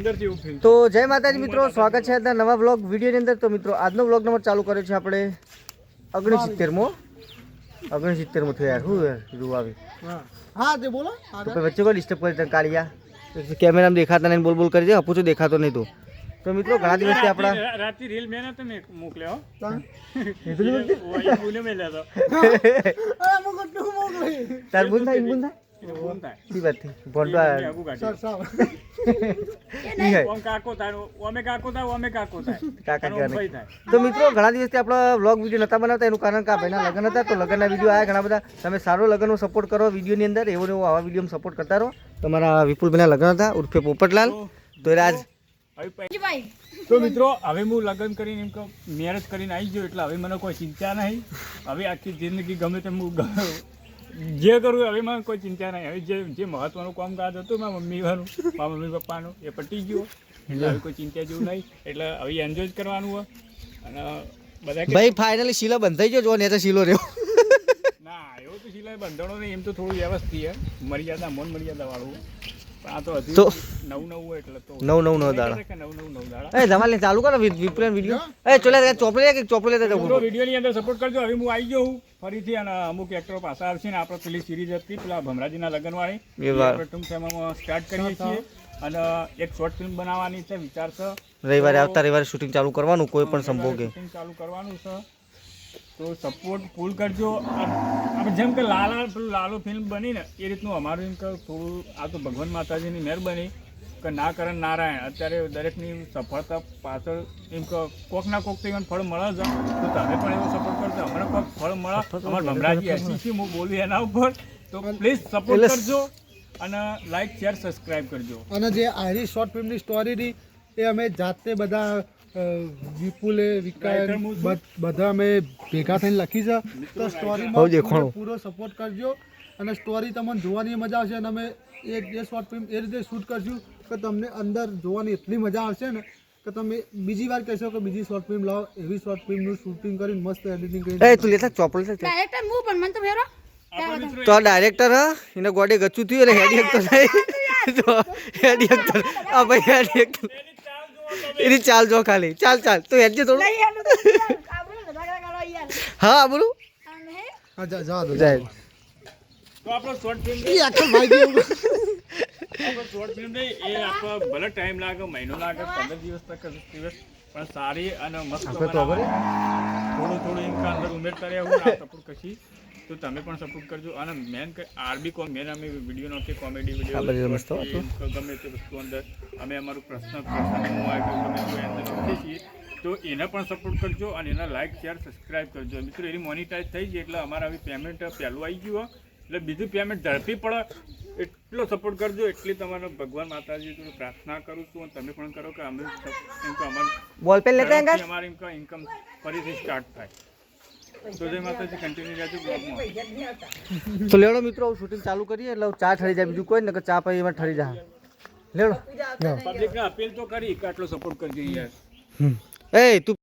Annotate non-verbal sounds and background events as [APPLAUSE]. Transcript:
તો જય માતાજી મિત્રો સ્વાગત છે આજના નવા બ્લોગ વિડીયોની અંદર. તો મિત્રો આજનો બ્લોગ નંબર ચાલુ કર્યો છે આપણે ઓગણસિત્તેરમો. ઓગણસિત્તેરમો થયો યાર શું યાર રૂ આવી. હા. તે બોલો. તો વચ્ચે કોઈ ડિસ્ટર્બ કરી તને કાળિયા. કેમેરામાં દેખાતા નહીં બોલ બોલ કરી દે અપૂછો દેખાતો નહીં તો. તો મિત્રો ઘણા દિવસથી આપણા રાતથી રીલ મેં નતો મોકલ્યો [LAUGHS] [LAUGHS] [LAUGHS] તાર થાય બુન થાય વાત સર ઈ. ઓમ કાકો થાય ઓમે કાકો થાય ઓમે કાકો તો મિત્રો ઘણા દિવસથી આપણા વ્લોગ વીડિયો નતા બનાવતા એનું કારણ કે આ ભાઈના લગ્ન હતા તો લગ્નના વીડિયો આવ્યા ઘણા બધા. તમે સારો લગ્નનો સપોર્ટ કરો વિડીયોની અંદર એવો એવો આવા વિડીયોમાં સપોર્ટ કરતા રહો. તમારા વિપુલભાઈના લગ્ન હતા ઉર્ફે પોપટલાલ. તો રાજ તો મિત્રો હવે હું લગ્ન કરીને એમ કહું મેરેજ કરીને આવી ગયો એટલે હવે મને કોઈ ચિંતા નહીં. હવે આખી જિંદગી ગમે તેમ હું જે કરું હવે મને કોઈ ચિંતા નહીં. હવે જે જે મહત્વનું કામકાજ હતું મારા મમ્મીનું મારા મમ્મી પપ્પાનું એ પટી ગયું. એટલે હવે કોઈ ચિંતા જેવું નહીં. એટલે હવે એન્જોય જ કરવાનું હોય. અને બધા ભાઈ ફાઇનલી શીલો બંધાઈ ગયો જો ને તો શીલો રહ્યો. ના એવું તો શીલા બંધણો નહીં એમ તો થોડું વ્યવસ્થિત મર્યાદા મન મર્યાદા વાળું. તો નવ નવું એટલે તો નવ નવ નવ દાડા નવ નવ નવ એ ધમાલ ચાલુ કરો વિપુલ વીડિયો? એ ચોલે ચોપડે કે ચોપડે લેતા વિડીયોની અંદર સપોર્ટ કરજો. હવે હું આવી ગયો હું ફરીથી અને અમુક એક્ટરો પાછા આવશે ને આપણે પેલી સિરીઝ હતી પેલા ભમરાજીના લગ્નવાળી. આપણે ટૂંક સમયમાં સ્ટાર્ટ કરીએ છીએ. અને એક શોર્ટ ફિલ્મ બનાવવાની છે વિચાર છે. રવિવારે આવતા રવિવારે શૂટિંગ ચાલુ કરવાનું કોઈ પણ સંભોગે. શૂટિંગ ચાલુ કરવાનું છે. તો સપોર્ટ ફૂલ કરજો. આપણે જેમ કે લાલા પેલું લાલો ફિલ્મ બની ને એ રીતનું અમારું એમ કે થોડું આ તો ભગવાન માતાજીની મહેરબાની કે ના કરણ નારાયણ. અત્યારે દરેકની સફળતા પાછળ એમ કે કોક ના કોક તો ફળ મળે જ તો તમે પણ એવો સપોર્ટ કરજો અમને કોક ફળ મળે અમારા ભમરાજી એસી હું બોલું એના ઉપર. તો પ્લીઝ સપોર્ટ કરજો અને લાઈક શેર સબસ્ક્રાઇબ કરજો. અને જે આયરી શોર્ટ ફિલ્મની સ્ટોરી હતી એ અમે જાતે બધા વિપુલે વિકાસ બધા અમે ભેગા થઈને લખી છે. તો બહુ સ્ટોરીમાં પૂરો સપોર્ટ કરજો. અને સ્ટોરી તમને જોવાની મજા આવશે અને અમે એક જે શોર્ટ ફિલ્મ એ રીતે શૂટ કરશું કે તમને અંદર જોવાની એટલી મજા આવશે ને કે તમે બીજી વાર કહેશો કે બીજી શોર્ટ ફિલ્મ લાવો એવી શોર્ટ ફિલ્મનું શૂટિંગ કરીને મસ્ત એડિટિંગ કરીને એ તું લેતા ચોપડે ડાયરેક્ટર હું પણ મને તો ફેરો. તો ડાયરેક્ટર હા? એને ગોડે ગચું થયું એટલે હેડી એકતો થાય તો હેડી આ ભાઈ હેડી એની ચાલ જો ખાલી. ચાલ ચાલ. તું હેડજે થોડું. હા બોલું આમ હે હા જા જા દો જાય. તો આપણો શોર્ટ ફિલ્મ એ આખો ભાઈ ગયો આપણે શોર્ટ ફિલ્મ નહીં. એ ભલે ટાઈમ લાગે મહિનો લાગે પંદર દિવસ તક દિવસ. પણ સારી અને મસ્ત. થોડું થોડું અંદર ઉમેરતા રહ્યા ને કશી તો તમે પણ સપોર્ટ કરજો. અને મેન આરબી કોમ મેન અમે વીડિયો નાખીએ કોમેડી આ બધી વીડિયો ગમે તે વસ્તુ અંદર અમે અમારું પ્રશ્ન પ્રશ્ન છીએ તો એને પણ સપોર્ટ કરજો અને એના લાઈક શેર સબસ્ક્રાઇબ કરજો. મિત્રો એની મોનિટાઇઝ થઈ ગઈ એટલે અમારે આવી પેમેન્ટ પહેલું આવી ગયું એટલે બીજું પેમેન્ટ ઝડપી પડે. એટલો સપોર્ટ કરજો. એટલી તમારો ભગવાન માતાજી પ્રાર્થના કરું છું અને તમે પણ કરો કે અમે અમારું બોલ પેન લેતા અમારી ઇન્કમ ફરીથી સ્ટાર્ટ થાય. તો લેડો મિત્રો શૂટિંગ ચાલુ કરીએ એટલે ચા ઠરી જાય બીજું કોઈ ને કે ચા પછી એમાં ઠરી જાય. લેડો પબ્લિકને અપીલ તો કરી કે આટલો સપોર્ટ કરજો યાર. એ તું